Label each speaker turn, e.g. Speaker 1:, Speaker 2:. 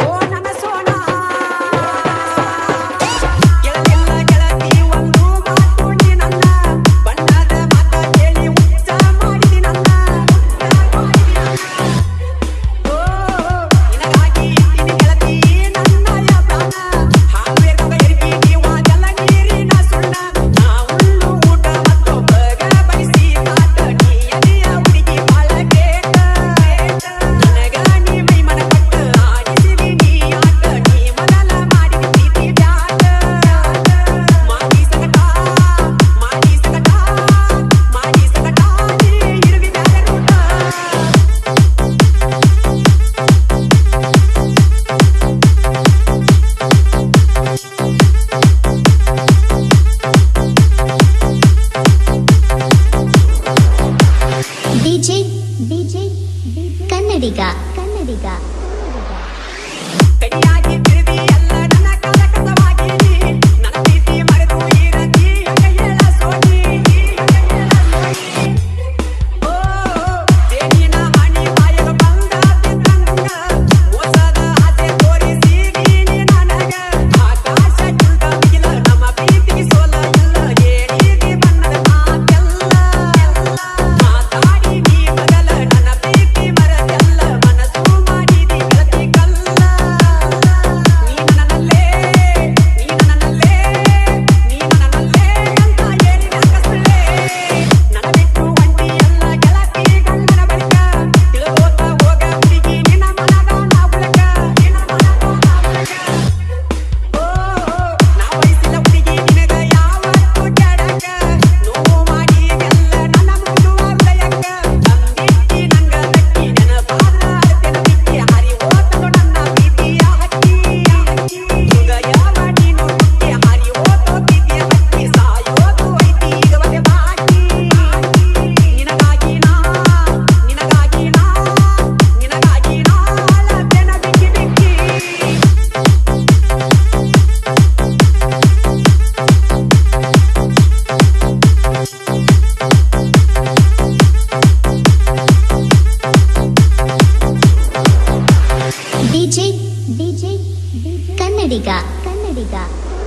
Speaker 1: ஓ நம சோனா!
Speaker 2: かなりがかなりが。